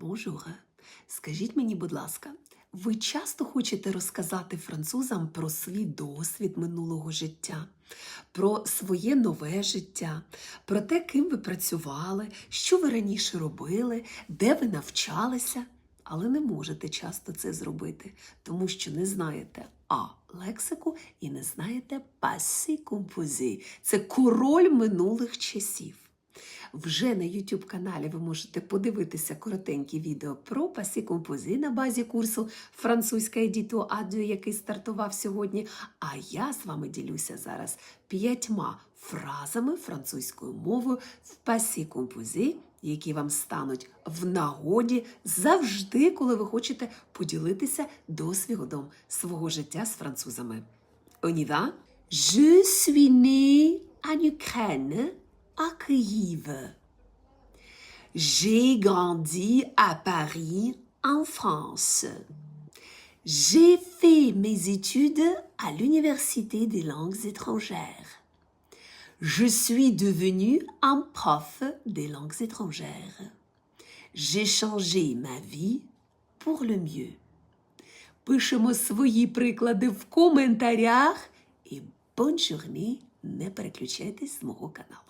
Bonjour. Скажіть мені, будь ласка, ви часто хочете розказати французам про свій досвід минулого життя, про своє нове життя, про те, ким ви працювали, що ви раніше робили, де ви навчалися, але не можете часто це зробити, тому що не знаєте а лексику і не знаєте пасі композі. Це король минулих часів. Вже на YouTube каналі ви можете подивитися коротенькі відео про пасі компози на базі курсу Французька едіту адю, який стартував сьогодні. А я з вами ділюся зараз п'ятьма фразами французькою мовою в пасі компози, які вам стануть в нагоді завжди, коли ви хочете поділитися досвідом свого життя з французами. On y va? Je suis né en Ukraine, à Kyiv. J'ai grandi à Paris, en France. J'ai fait mes études à l'Université des langues étrangères. Je suis devenu un prof des langues étrangères. J'ai changé ma vie pour le mieux. Пишемо свої приклади в коментарях і бонжурні, не переключайтесь з мого каналу.